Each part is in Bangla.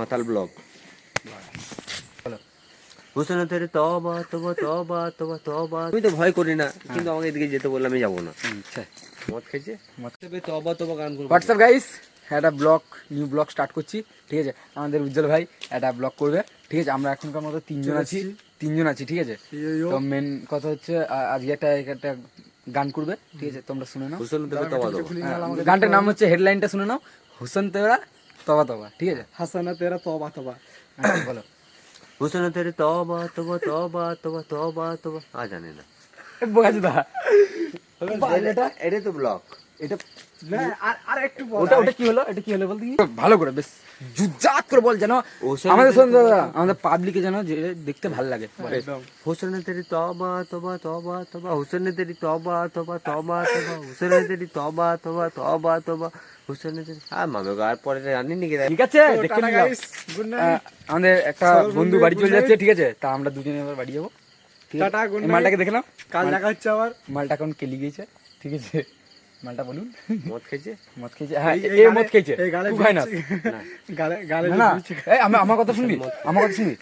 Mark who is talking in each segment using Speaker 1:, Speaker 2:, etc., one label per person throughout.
Speaker 1: মাতাল ব্লগ। হুসেন তবা তবা তবা তবা তবা আমি তো ভয় করি না কিন্তু আমাকে এদিকে যেতে বললে আমি যাব না।
Speaker 2: আচ্ছা
Speaker 1: মদ খেয়েছে? তবা তবা গান করব।
Speaker 2: হোয়াটসঅ্যাপ গাইস একটা ব্লগ নিউ ব্লগ স্টার্ট করছি ঠিক আছে? আমাদের উজ্জ্বল ভাই একটা ব্লগ করবে ঠিক আছে? আমরা এখনকার মতো তিনজন আছি তিনজন আছি ঠিক আছে? তো মেন কথা হচ্ছে আজকে একটা একটা গান করবে ঠিক আছে? তোমরা শুনে নাও। হ্যাঁ, গানটার নাম হচ্ছে হেডলাইনটা শুনে নাও। হুসেন তেরা তবা তবা ঠিক আছে?
Speaker 3: হাসানা তেরা তবা তবা।
Speaker 2: আচ্ছা, বলো।
Speaker 1: হুসানা তেরে তবা তবা তবা তবা তবা তবা। আ জানি না।
Speaker 2: বোঝা
Speaker 1: এটা এটা তো ব্লগ
Speaker 2: আমাদের একটা বন্ধু বাড়ি চলে যাচ্ছে ঠিক আছে? তা আমরা দুজনে বাড়ি যাব। মালটাকে দেখলাম
Speaker 3: কাল দেখা হচ্ছে আবার।
Speaker 2: মালটা এখন কেলি গিয়েছে ঠিক আছে? মালটা বলুন।
Speaker 1: মদ খেয়েছে?
Speaker 2: মদ খেয়েছে। হ্যাঁ এ মদ খেয়েছে। না।
Speaker 3: গালে গালে
Speaker 2: না, এই, আমি- আমার কথা শুনবি? আমার কথা শুনবি?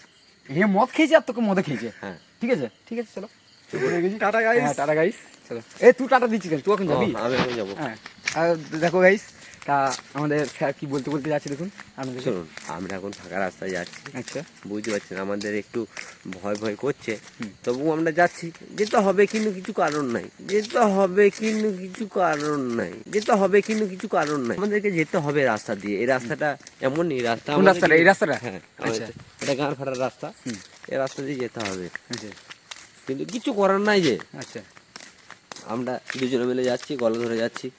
Speaker 2: এ মদ খেয়েছে আর তোকে মদে খেয়েছে?
Speaker 1: হ্যাঁ।
Speaker 2: ঠিক আছে? ঠিক আছে চলো।
Speaker 3: টাটা গাইস
Speaker 2: হ্যাঁ টাটা গাইস চলো। এ তুই টাটা দিচ্ছিস কেন? তুই এখন যাবি?
Speaker 1: আমি এখন যাব।
Speaker 2: হ্যাঁ। আর দেখো গাইস তা আমাদের স্যার কি বলতে বলতে যাচ্ছে দেখুন আমাদের
Speaker 1: শুনুন আমরা এখন ফাঁকা রাস্তায় যাচ্ছি।
Speaker 2: আচ্ছা।
Speaker 1: বুঝতে পারছেন আমাদের একটু ভয় ভয় করছে। তবু আমরা যাচ্ছি। যেতে হবে কিন্তু কিছু কারণ নাই। যেতে হবে কিন্তু কিছু কারণ নাই। যেতে হবে কিন্তু কিছু কারণ নাই। আমাদেরকে যেতে হবে রাস্তা দিয়ে। এই রাস্তাটা এমন এই রাস্তা
Speaker 2: রাস্তাটা? এই রাস্তাটা?
Speaker 1: হ্যাঁ
Speaker 2: আচ্ছা।
Speaker 1: এটা গান ফাটার রাস্তা। এই রাস্তা দিয়ে যেতে হবে।
Speaker 2: আচ্ছা।
Speaker 1: কিন্তু কিছু করার নাই যে।
Speaker 2: আচ্ছা।
Speaker 1: আমরা দুজনে মিলে যাচ্ছি গলা ধরে যাচ্ছি।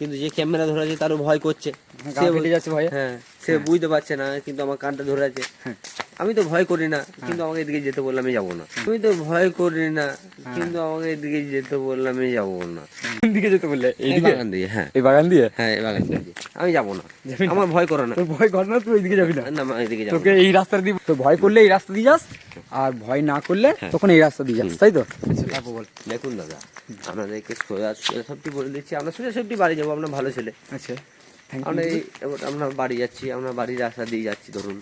Speaker 1: কিন্তু যে ক্যামেরা ধরে আছে তারও ভয় করছে। সে
Speaker 2: ফেটে যাচ্ছে ভয়ে।
Speaker 1: হ্যাঁ। সে বুঝতে পারছে না কিন্তু আমার কানটা ধরে আছে।
Speaker 2: হ্যাঁ।
Speaker 1: আমি তো ভয় করি না কিন্তু আমাকে এদিকে যেতে বললে আমি যাব না। আমি তো ভয় করি না কিন্তু আমাকে এদিকে যেতে বললে আমি যাব না।
Speaker 2: দিকে যেতে বললে?
Speaker 1: এই বাগান দিয়ে হ্যাঁ।
Speaker 2: এই বাগান দিয়ে?
Speaker 1: হ্যাঁ এই বাগান দিয়ে। আমি যাব না। আমার ভয় করে না।
Speaker 2: ভয় কর না তুই ওইদিকে যাবি না।
Speaker 1: না আমি এদিকে যাব
Speaker 2: তোকে এই রাস্তা দিয়ে তো ভয় করলে এই রাস্তা দিয়ে যাস আর ভয় না করলে তখন এই রাস্তা দিয়ে যাস তাই তো? তারপর
Speaker 1: দেখুন দাদা আপনাদেরকে সোজা সবটি বলে দিচ্ছি আমরা সোজা সবটি বাড়ি যাব আমরা ভালো ছেলে।
Speaker 2: আচ্ছা।
Speaker 1: আমরা এই আমরা বাড়ি যাচ্ছি আমরা বাড়ির রাস্তা দিয়ে যাচ্ছি ধরুন।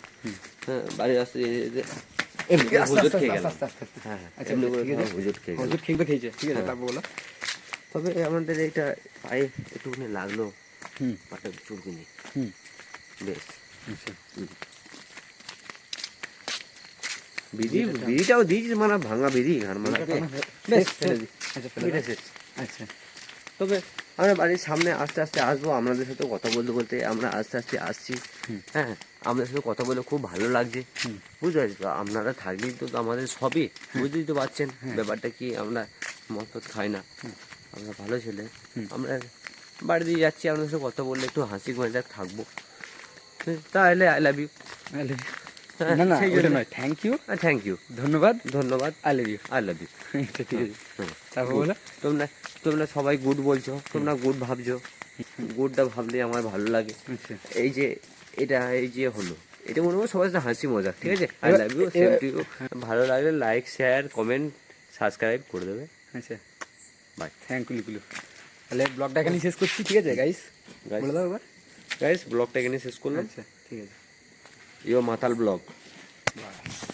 Speaker 1: হ্যাঁ বাড়ির রাস্তা দিয়ে যেতে তবে আমাদের পায়ে একটুখানি লাগল। পাটা চুলকিনি বেশ।
Speaker 2: আচ্ছা।
Speaker 1: বিড়ি বিড়িটাও দিয়েছিস মানে ভাঙা বিড়ি বেশ
Speaker 2: আচ্ছা
Speaker 1: বিড়িটা
Speaker 2: দাও।
Speaker 1: শেষ।
Speaker 2: আচ্ছা।
Speaker 1: তবে আমরা বাড়ির সামনে আস্তে আস্তে আসব আপনাদের সাথে কথা বলতে বলতে আমরা আস্তে আস্তে আসছি। হ্যাঁ আপনাদের সাথে কথা বলে খুব ভালো লাগছে। বুঝতে পারছি তো আপনারা থাকলেই তো আমাদের সবই বুঝতেই তো পারছেন। ব্যাপারটা কি আমরা মত খাই না। আমরা ভালো ছেলে। আমরা বাড়ি দিয়ে যাচ্ছি আপনাদের সাথে কথা বললে একটু হাসি মজাক থাকব তাহলে আই লাভ ইউ।
Speaker 2: না না ওটা নয় থ্যাংক ইউ
Speaker 1: থ্যাংক ইউ
Speaker 2: ধন্যবাদ।
Speaker 1: ধন্যবাদ।
Speaker 2: I love you
Speaker 1: I love you
Speaker 2: ঠিক আছে। তারপর বলো।
Speaker 1: তোমরা তোমরা সবাই গুড বলছো তোমরা গুড ভাবছ। গুডটা ভাবলে আমার ভালো লাগে।
Speaker 2: আচ্ছা।
Speaker 1: এই যে এটা এই যে হলো। এটা মনে হয় সাথে হাসি মজা ঠিক আছে? I love you same to you ভালো লাগলে লাইক শেয়ার কমেন্ট সাবস্ক্রাইব করে দেবে।
Speaker 2: আচ্ছা।
Speaker 1: বাই
Speaker 2: থ্যাংক ইউ লিকুলু তাহলে ব্লগটা এখানে শেষ করছি ঠিক আছে গাইস. বলে দাও এবার।
Speaker 1: গাইস ব্লগটা এখানে শেষ করলাম।
Speaker 2: আচ্ছা ঠিক আছে।
Speaker 1: ইও মাতাল ব্লগ
Speaker 2: বাস